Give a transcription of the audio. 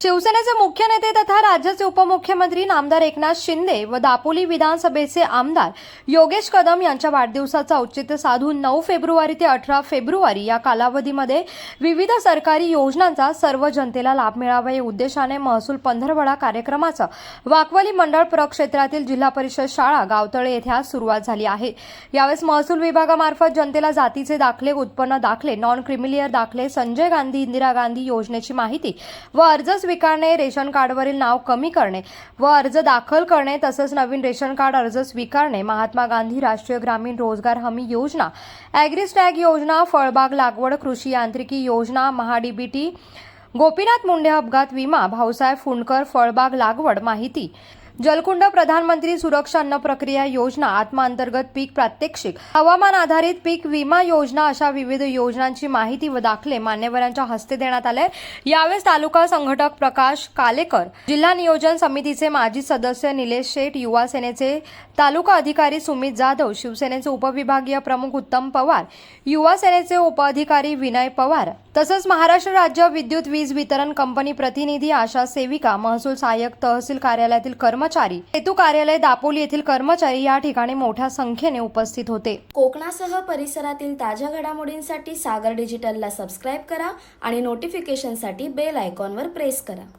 शिवसेनेचे मुख्य नेते तथा राज्याचे उपमुख्यमंत्री नामदार एकनाथ शिंदे व दापोली विधानसभेचे आमदार योगेश कदम यांच्या वाढदिवसाचं औचित्य साधून नऊ फेब्रुवारी ते अठरा फेब्रुवारी या कालावधीमध्ये विविध सरकारी योजनांचा सर्व जनतेला लाभ मिळावा या उद्देशाने महसूल पंधरवडा कार्यक्रमाचं वाकवली मंडळ प्रक्षेत्रातील जिल्हा परिषद शाळा गावतळे येथे आज सुरुवात झाली आहे. यावेळेस महसूल विभागामार्फत जनतेला जातीचे दाखले उत्पन्न दाखले नॉन क्रिमिलियर दाखले संजय गांधी इंदिरा गांधी योजनेची माहिती व अर्ज स्वीकारणे रेशन कार्डवरील नाव कमी करणे व अर्ज दाखल करणे तसंच नवीन रेशन कार्ड अर्ज स्वीकारणे. महात्मा गांधी राष्ट्रीय ग्रामीण रोजगार हमी योजना ॲग्रीस्टॅग योजना फळबाग लागवड कृषी यांत्रिकी योजना महाडीबीटी गोपीनाथ मुंडे अपघात विमा भाऊसाहेब फुंडकर फळबाग लागवड माहिती जलकुंड प्रधानमंत्री सुरक्षा अन्न प्रक्रिया योजना आत्मांतर्गत पीक प्रात्यक्षिक हवामान आधारित पीक विमा योजना अशा विविध योजनांची माहिती व दाखले मान्यवरांच्या हस्ते देण्यात आले. यावेळेस तालुका संघटक प्रकाश कालेकर जिल्हा नियोजन समितीचे माजी सदस्य निलेश शेठ युवा सेनेचे तालुका अधिकारी सुमित जाधव शिवसेनेचे उपविभागीय प्रमुख उत्तम पवार युवा सेनेचे उपअधिकारी विनय पवार तसंच महाराष्ट्र राज्य विद्युत वीज वितरण कंपनी प्रतिनिधी आशा सेविका महसूल सहाय्यक तहसील कार्यालयातील कर्मचारी. सेतू कार्यालय दापोली येथील कर्मचारी या ठिकाणी मोठ्या संख्येने उपस्थित होते. कोकणासह परिसरातील ताज्या घडामोडींसाठी सागर डिजिटलला सबस्क्राईब करा आणि नोटिफिकेशनसाठी बेल आयकॉनवर प्रेस करा.